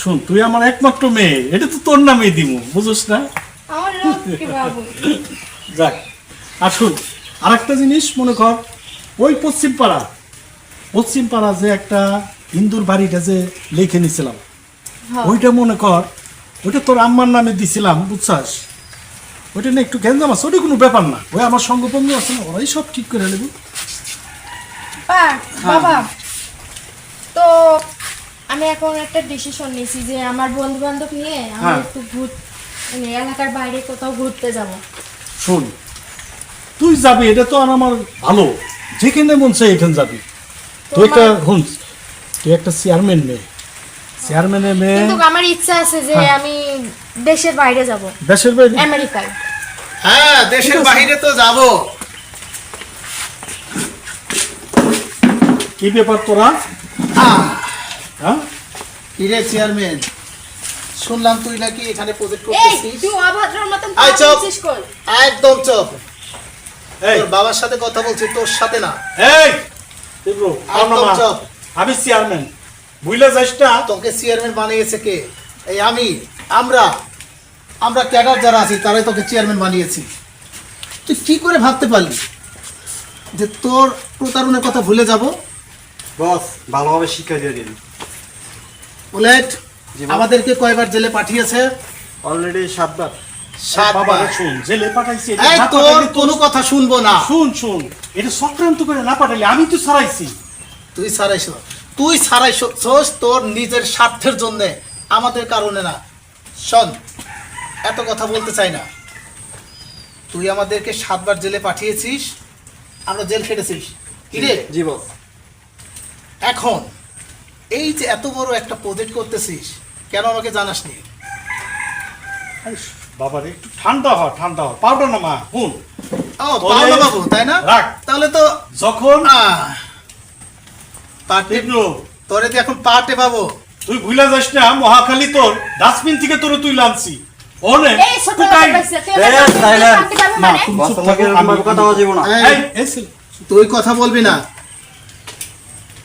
শুন তুই আমার একমাত্র মেয়ে এটা তো তোর নামেই দিমু বুঝছ না? আমার যাক আর শুন আরেকটা জিনিস মনে কর ওই পশ্চিম পাড়া পশ্চিম পাড়া যে একটা হিন্দুর বাড়িটা যে লিখে নিছিলাম হ্যাঁ। ওইটা মনে কর ওইটা তোর আম্মার নামে দিছিলাম বুঝছাস? ওইটা না একটু গ্যাঞ্জাম আছে ওটা কোনো ব্যাপার না। ওই আমার সঙ্গবন্ধু আছে না ওরাই সব ঠিক করে নেবে। বাবা। তো আমি এখন একটা ডিসিশন নিয়েছি যে আমার বন্ধু বান্ধব নিয়ে আমি হ্যাঁ। একটু ঘুর মানে এলাকার বাইরে কোথাও ঘুরতে যাব। শোন তুই যাবি এটা তো আর আমার ভালো। যেখানে মন চাই এখানে যাবি। তুই একটা শুন তুই একটা চেয়ারম্যান মেয়ে চেয়ারম্যানের মেয়ে কিন্তু আমার ইচ্ছা আছে যে হ্যাঁ। আমি দেশের বাইরে যাব। দেশের বাইরে? আমেরিকায়। হ্যাঁ দেশের বাইরে তো যাব। কি ব্যাপার তোরা? হ্যাঁ? কিরে চেয়ারম্যান শুনলাম তুই নাকি এখানে প্রজেক্ট করতেছিস। তুই অভদ্রর মতন। বলছিস কই? একদম চুপ। এই। তোর বাবার সাথে কথা বলছি তোর সাথে না। এই তীব্র একদম চুপ। আমি চেয়ারম্যান। বুঝলে যাস না। তোকে চেয়ারম্যান বানিয়েছে কে? এই আমি আমরা আমরা ক্যাডার যারা আছি তারাই তোকে চেয়ারম্যান বানিয়েছি। তুই কি করে ভাবতে পারলি যে তোর প্রতারণের কথা ভুলে যাব? বস ভালোভাবে শিক্ষা দিয়ে দিন। বুলেট আমাদেরকে কয়বার জেলে পাঠিয়েছে? অলরেডি সাতবার। সাতবার। শুন জেলে পাঠাইছি এই তোর কোনো কথা শুনব না। শুন শুন এটা সক্রান্ত করে না পাঠাইলে আমি তো ছাড়াইছি তুই ছাড়াইছ তুই ছাড়াইছস তোর নিজের স্বার্থের জন্য আমাদের কারণে না। শোন এত কথা বলতে চাই না। তুই আমাদেরকে সাতবার জেলে পাঠিয়েছিস আমরা জেল খেটেছিস। জি এখন এই যে এত বড় একটা প্রজেক্ট করতেছিস কেন আমাকে জানাসনি? বাবার একটু ঠান্ডা হ ঠান্ডা হ। পাউডার না মা হুন। ও পাওনা বাবু তাই না? রাখ। তাহলে তো যখন পাটে তোরে দিয়ে এখন পাটে পাবো। তুই ভুলে যাস না মহাখালী তোর ডাস্টবিন থেকে তোর তুই লানছি। ওনে কোথায়? তুই কথা বলা না। এই, এই, এই। তুই কথা বলবি না।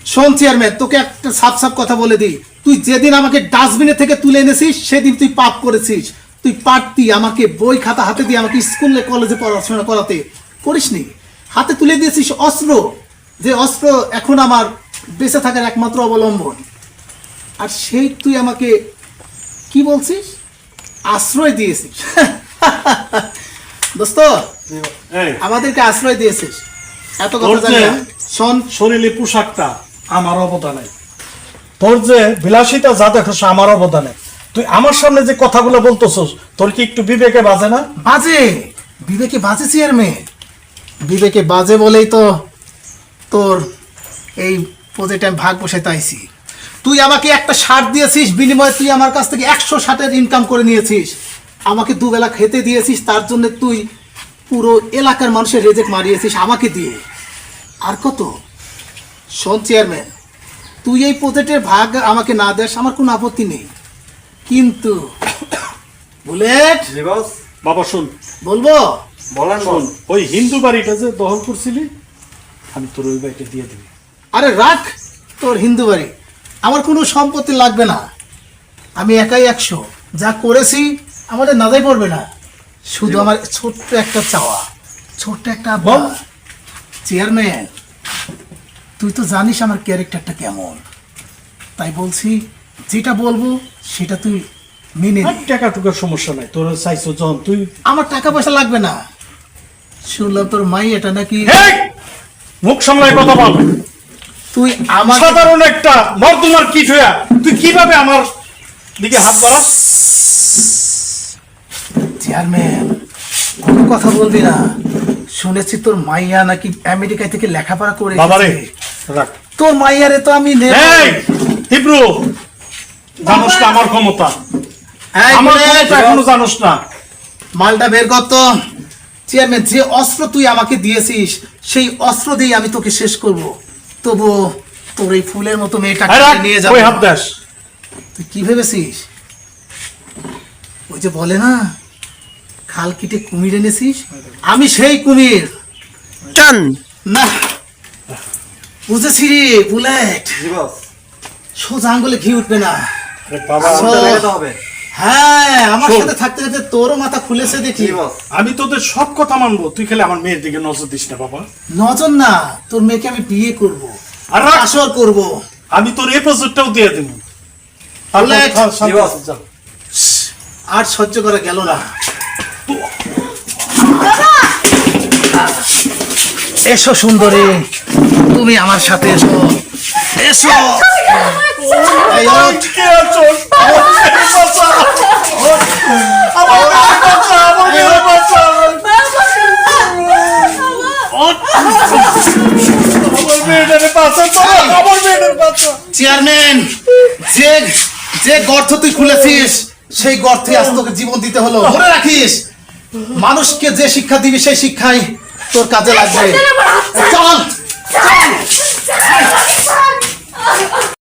শোন চেয়ারম্যান তোকে একটা সাফ সাফ কথা বলে দিই। তুই যেদিন আমাকে ডাস্টবিনে থেকে তুলে এনেছিস সেদিন তুই পাপ করেছিস। তুই পারতি আমাকে বই খাতা হাতে দিয়ে আমাকে স্কুলে কলেজে পড়াশোনা করাতে। করিসনি? হাতে তুলে দিয়েছিস অস্ত্র। যে অস্ত্র এখন আমার বেঁচে থাকার একমাত্র অবলম্বন। আর সেই তুই আমাকে কি বলছিস? আশ্রয় দিয়েছিস। দোস্ত আমাদেরকে আশ্রয় দিয়েছিস। এত কথা জানি। শোন। শরীরে পোশাকটা আমার অবদানে। তোর যে বিলাসিতা, যা দেখোস আমার অবদানে। তুই আমার সামনে যে কথাগুলো বলতেছস, তোর কি একটু বিবেকে বাজে না? বাজে। বিবেকে বাজে চেয়ারম্যান। বিবেকে বাজে বলেই তো তোর এই প্রজেক্টে আমি ভাগ বসে তাইছি তুই আমাকে একটা শার্ট দিয়েছিস, বিনিময়ে তুই আমার কাছ থেকে একশো ষাটের ইনকাম করে নিয়েছিস। আমাকে দুবেলা খেতে দিয়েছিস, তার জন্য তুই পুরো এলাকার মানুষের রেজেক্ট মারিয়েছিস আমাকে দিয়ে। আর কত? শোন চেয়ারম্যান তুই এই প্রজেক্টের ভাগ আমাকে না দেস আমার কোনো আপত্তি নেই। কিন্তু বুলেট বস। বাবা শুন। বলব? বলেন শোন ওই হিন্দু বাড়িটা যে দখল করছিলি আমি তোর ওই বাড়িটা দিয়ে দিবি। আরে রাখ তোর হিন্দু বাড়ি। আমার কোনো সম্পত্তি লাগবে না। আমি একাই একশো। যা করেছি আমাদের নাজাই পড়বে না। শুধু আমার ছোট্ট একটা চাওয়া ছোট্ট একটা বল। চেয়ারম্যান। তুই তো জানিস আমার ক্যারেক্টারটা কেমন। তাই বলছি যেটা বলব সেটা তুই মেনে আর টাকা টুকার সমস্যা নাই তোর চাইছো যখন তুই আমার টাকা পয়সা লাগবে না। শুনলাম তোর মাই এটা নাকি হেই! মুখ সামলায় কথা বল। তুই আমার সাধারণ একটা মর্দমার কিট হইয়া তুই কীভাবে আমার দিকে হাত বাড়াস? চেয়ারম্যান কোনো কথা বলবি না। শুনেছি তোর মাইয়া নাকি আমেরিকা থেকে লেখাপড়া করে বাবারে এসেছে। রাখ। তোর মাইয়ারে তো আমি এই তীব্র জানোস না আমার ক্ষমতা। আমার ক্ষমতা এখনও জানোস না। মালটা বের কর তো। চেয়ারম্যান যে অস্ত্র তুই আমাকে দিয়েছিস সেই অস্ত্র দিয়ে আমি তোকে শেষ করব। তবু তোর এই ফুলের মতো আমি নিয়ে যাব তুই কি ভেবেছিস? ওই যে বলে না খাল কেটে কুমির এনেছিস? আমি সেই কুমির। টান। না। বুঝেছি রে বুলেট। সোজা আঙ্গুলে ঘি উঠবে না। হবে। হ্যাঁ আমার সাথে থাকতে থাকতে তোরও মাথা খুলেছে দেখি। আমি তোদের সব কথা মানবো। তুই খেলে আমার মেয়ের দিকে নজর দিস না বাবা। নজন না তোর মেয়েকে আমি বিয়ে করব। আর। আসর করব। আমি তোর এই প্রজেক্টটাও দিয়ে দেবো। আর সহ্য করা গেল না। এসো সুন্দরী তুমি আমার সাথে এসো। এসো। চেয়ারম্যান যে যে গর্ত তুই খুলেছিস সেই গর্তে আজ তোকে জীবন দিতে হলো। ধরে রাখিস মানুষকে যে শিক্ষা দিবি সেই শিক্ষাই তোর কাজে লাগবে চল